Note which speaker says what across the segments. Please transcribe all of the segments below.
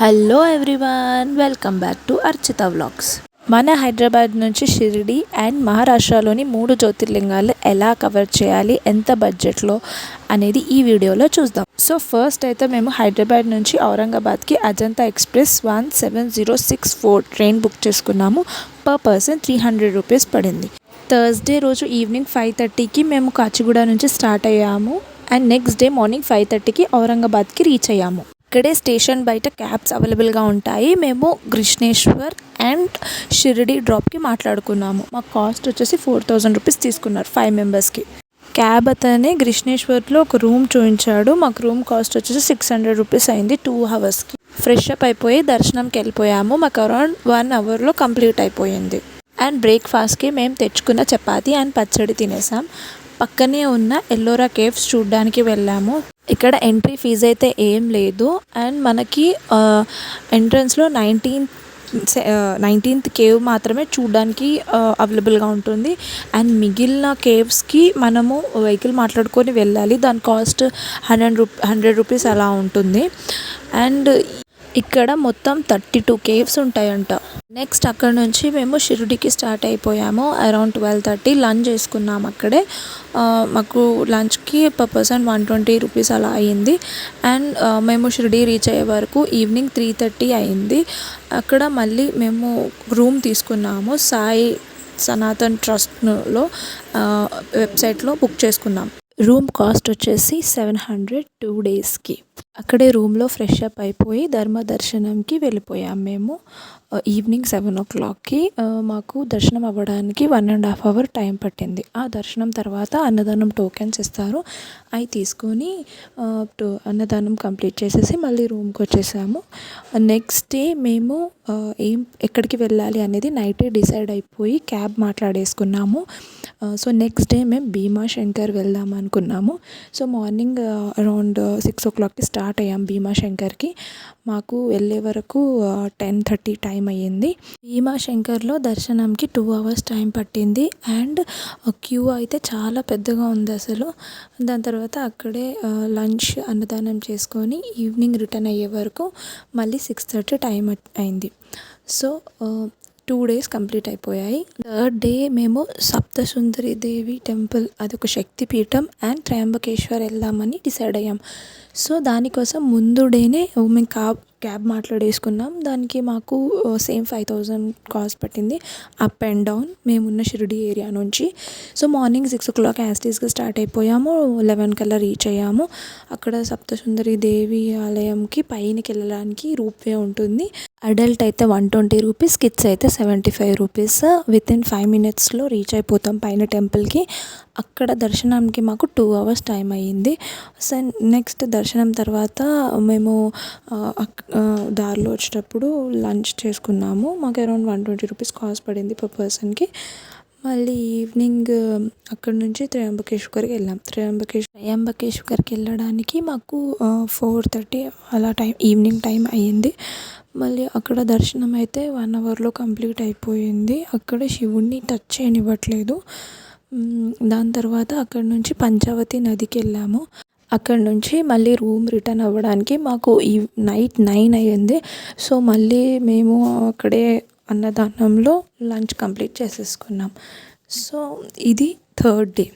Speaker 1: Hello everyone welcome back to Archita vlogs మన హైదరాబాద్ నుంచి Shirdi and మహారాష్ట్రలోని మూడు జ్యోతిర్లింగాలు ఎలా కవర్ చేయాలి ఎంత బడ్జెట్లో అనేది ఈ వీడియోలో చూద్దాం. సో ఫస్ట్ అయితే మేము హైదరాబాద్ నుంచి ఔరంగాబాద్కి Ajanta express one seven zero six four train book చేసుకున్నాము. Per person three hundred rupees పడింది. థర్స్డే రోజు ఈవినింగ్ ఫైవ్ థర్టీకి మేము కాచిగూడ నుంచి స్టార్ట్ అయ్యాము. And next day morning five థర్టీకి ఔరంగాబాద్కి రీచ్ అయ్యాము. ఇక్కడే స్టేషన్ బయట క్యాబ్స్ అవైలబుల్గా ఉంటాయి. మేము కృష్ణేశ్వర్ అండ్ షిరిడి డ్రాప్కి మాట్లాడుకున్నాము. మా కాస్ట్ వచ్చేసి ఫోర్ థౌజండ్ రూపీస్ తీసుకున్నారు ఫైవ్ మెంబర్స్కి. క్యాబ్ అతనే కృష్ణేశ్వర్లో ఒక రూమ్ చూపించాడు మాకు రూమ్ కాస్ట్ వచ్చేసి సిక్స్ హండ్రెడ్ రూపీస్ అయింది టూ అవర్స్కి ఫ్రెష్ అప్ అయిపోయి దర్శనంకి వెళ్ళిపోయాము. మాకు అరౌండ్ వన్ అవర్లో కంప్లీట్ అయిపోయింది. అండ్ బ్రేక్ఫాస్ట్కి మేము తెచ్చుకున్న చపాతీ అండ్ పచ్చడి తినేసాం. పక్కనే ఉన్న ఎల్లోరా కేవ్స్ చూడడానికి వెళ్ళాము. ఇక్కడ ఎంట్రీ ఫీజు అయితే ఏం లేదు. అండ్ మనకి ఎంట్రన్స్లో నైన్టీన్ నైన్టీన్త్ కేవ్ మాత్రమే చూడడానికి అవైలబుల్గా ఉంటుంది. అండ్ మిగిలిన కేవ్స్కి మనము వెహికల్ మాట్లాడుకొని వెళ్ళాలి. దాని cost hundred rupee hundred rupees అలా ఉంటుంది. అండ్ ఇక్కడ మొత్తం థర్టీ టూ కేవ్స్ ఉంటాయంట. నెక్స్ట్ అక్కడ నుంచి మేము షిరిడికి స్టార్ట్ అయిపోయాము. అరౌండ్ ట్వెల్వ్ థర్టీ లంచ్ చేసుకున్నాం అక్కడే. మాకు లంచ్కి per person one twenty rupees అలా అయింది అండ్ మేము షిరిడి రీచ్ అయ్యే వరకు ఈవినింగ్ త్రీ థర్టీ అయింది అక్కడ మళ్ళీ మేము రూమ్ తీసుకున్నాము. సాయి సనాతన్ ట్రస్ట్లో వెబ్సైట్లో బుక్ చేసుకున్నాం. రూమ్ కాస్ట్ వచ్చేసి సెవెన్ హండ్రెడ్ టూ డేస్కి. అక్కడే రూమ్లో ఫ్రెష్ అప్ అయిపోయి ధర్మ దర్శనంకి వెళ్ళిపోయాం మేము. ఈవినింగ్ సెవెన్ ఓ క్లాక్కి మాకు దర్శనం అవ్వడానికి one and half hour time పట్టింది. ఆ దర్శనం తర్వాత అన్నదానం టోకెన్స్ ఇస్తారు. అవి తీసుకొని అన్నదానం కంప్లీట్ చేసేసి మళ్ళీ రూమ్కి వచ్చేసాము. నెక్స్ట్ డే మేము ఏం ఎక్కడికి వెళ్ళాలి అనేది నైటే డిసైడ్ అయిపోయి క్యాబ్ మాట్లాడేసుకున్నాము. సో నెక్స్ట్ డే మేము భీమాశంకర్ వెళ్దాం అనుకున్నాము. సో మార్నింగ్ అరౌండ్ సిక్స్ ఓ క్లాక్కి స్టార్ట్ అయ్యాం భీమాశంకర్కి మాకు వెళ్ళే వరకు టెన్ థర్టీ టైం అయ్యింది. భీమాశంకర్లో దర్శనంకి టూ అవర్స్ టైం పట్టింది. అండ్ క్యూ అయితే చాలా పెద్దగా ఉంది అసలు. దాని తర్వాత అక్కడే లంచ్ అన్నదానం చేసుకొని ఈవినింగ్ రిటర్న్ అయ్యే వరకు మళ్ళీ సిక్స్ థర్టీ టైం అయింది. సో టూ డేస్ కంప్లీట్ అయిపోయాయి. థర్డ్ డే మేము సప్తసుందరి దేవి టెంపుల్ అది ఒక శక్తిపీఠం అండ్ త్రయంబకేశ్వర్ వెళ్దామని డిసైడ్ అయ్యాం. సో దానికోసం ముందు డేనే మేము క్యాబ్ క్యాబ్ మాట్లాడేసుకున్నాం. దానికి మాకు సేమ్ ఫైవ్ థౌజండ్ కాస్ట్ పట్టింది. Up and down. మేమున్న షిరిడి ఏరియా నుంచి. So morning six o'clock యాస్టీస్గా స్టార్ట్ అయిపోయాము. లెవెన్ కల్లా రీచ్ అయ్యాము. అక్కడ సప్తసుందరి దేవి ఆలయంకి పైనకి వెళ్ళడానికి రూపే ఉంటుంది. అడల్ట్ అయితే వన్ ట్వంటీ రూపీస్ కిడ్స్ అయితే seventy five rupees. With in five మినిట్స్లో రీచ్ అయిపోతాం పైన టెంపుల్కి. అక్కడ దర్శనానికి మాకు టూ అవర్స్ టైం అయ్యింది. సో నెక్స్ట్ దర్శనం దర్శనం తర్వాత మేము దారిలో వచ్చేటప్పుడు లంచ్ చేసుకున్నాము. మాకు around one twenty rupees cost పడింది పర్ పర్సన్కి. మళ్ళీ ఈవినింగ్ అక్కడ నుంచి త్రయంబకేశ్వర్కి వెళ్ళాం. త్రయంబకేశ్వర్ త్రయంబకేశ్వర్కి వెళ్ళడానికి మాకు ఫోర్ థర్టీ అలా టైం ఈవినింగ్ టైం అయ్యింది. మళ్ళీ అక్కడ దర్శనం అయితే వన్ అవర్లో కంప్లీట్ అయిపోయింది. అక్కడ శివుణ్ణి టచ్ చేయనివ్వట్లేదు. దాని తర్వాత అక్కడ నుంచి పంచావతి నదికి వెళ్ళాము. అక్కడ నుంచి మళ్ళీ రూమ్ రిటర్న్ అవ్వడానికి మాకు ఈ నైట్ నైన్ అయ్యింది. సో మళ్ళీ మేము అక్కడే అన్నదానంలో లంచ్ కంప్లీట్ చేసేసుకున్నాం. సో ఇది third day.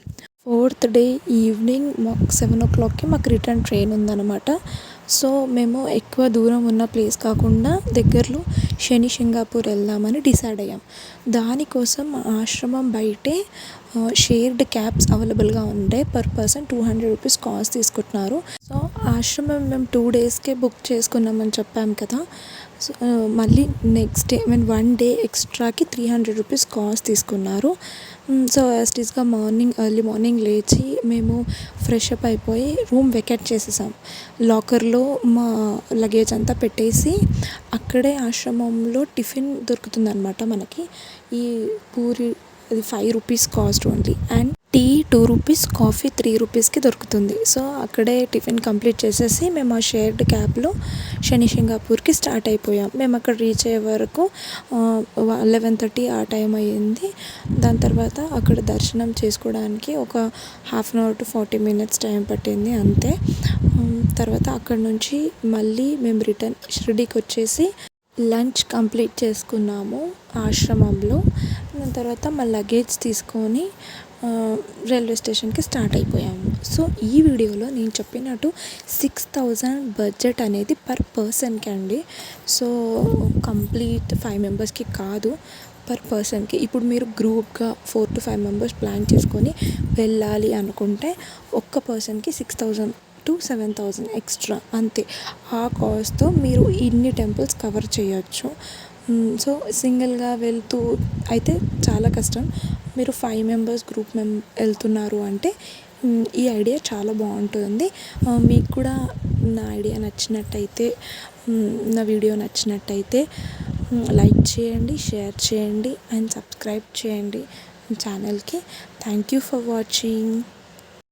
Speaker 1: Fourth day evening మాకు సెవెన్ ఓ క్లాక్కి మాకు రిటర్న్ ట్రైన్ ఉందన్నమాట. సో మేము ఎక్కువ దూరం ఉన్న ప్లేస్ కాకుండా దగ్గరలో శని సింగాపూర్ వెళ్దామని డిసైడ్ అయ్యాం. దానికోసం ఆశ్రమం బయటే షేర్డ్ క్యాబ్స్ అవైలబుల్గా ఉండే per person two hundred rupees cost తీసుకుంటున్నారు. సో ఆశ్రమం మేము టూ డేస్కే బుక్ చేసుకున్నామని చెప్పాం కదా. సో మళ్ళీ next day mean one day ఎక్స్ట్రాకి three hundred rupees cost తీసుకున్నారు. సో యాస్టీస్గా మార్నింగ్ ఎర్లీ మార్నింగ్ లేచి మేము ఫ్రెష్ అప్ అయిపోయి రూమ్ వెకెట్ చేసేసాం. లాకర్లో మా లగేజ్ అంతా పెట్టేసి అక్కడే ఆశ్రమంలో టిఫిన్ దొరుకుతుందనమాట మనకి. ఈ పూరి అది five rupees cost only and tea two rupees coffee three రూపీస్కి దొరుకుతుంది. సో అక్కడే టిఫిన్ కంప్లీట్ చేసేసి మేము ఆ షేర్డ్ క్యాబ్లో శని సింగాపూర్కి స్టార్ట్ అయిపోయాం. మేము అక్కడ రీచ్ అయ్యే వరకు లెవెన్ థర్టీ ఆ టైం అయ్యింది. దాని తర్వాత అక్కడ దర్శనం చేసుకోవడానికి ఒక half an hour to forty minutes time పట్టింది అంతే. తర్వాత అక్కడ నుంచి మళ్ళీ మేము రిటర్న్ షిరిడీకి వచ్చేసి లంచ్ కంప్లీట్ చేసుకున్నాము ఆశ్రమంలో. దాని తర్వాత మా లగేజ్ తీసుకొని రైల్వే స్టేషన్కి స్టార్ట్ అయిపోయాము. సో ఈ వీడియోలో నేను చెప్పినట్టు సిక్స్ థౌజండ్ బడ్జెట్ అనేది పర్ పర్సన్కి అండి. సో కంప్లీట్ ఫైవ్ మెంబర్స్కి కాదు పర్ పర్సన్కి. ఇప్పుడు మీరు గ్రూప్గా four to five members plan చేసుకొని వెళ్ళాలి అనుకుంటే ఒక్క పర్సన్కి six thousand to seven thousand extra అంతే. ఆ కాస్ట్తో మీరు ఇన్ని టెంపుల్స్ కవర్ చేయొచ్చు. సో సింగిల్గా వెళ్తూ అయితే చాలా కష్టం. మీరు ఫైవ్ మెంబర్స్ గ్రూప్ మెం వెళ్తున్నారు అంటే ఈ ఐడియా చాలా బాగుంటుంది. మీకు కూడా నా ఐడియా నచ్చినట్టయితే నా వీడియో నచ్చినట్టయితే లైక్ చేయండి షేర్ చేయండి అండ్ సబ్స్క్రైబ్ చేయండి ఛానల్కి. Thank you for watching.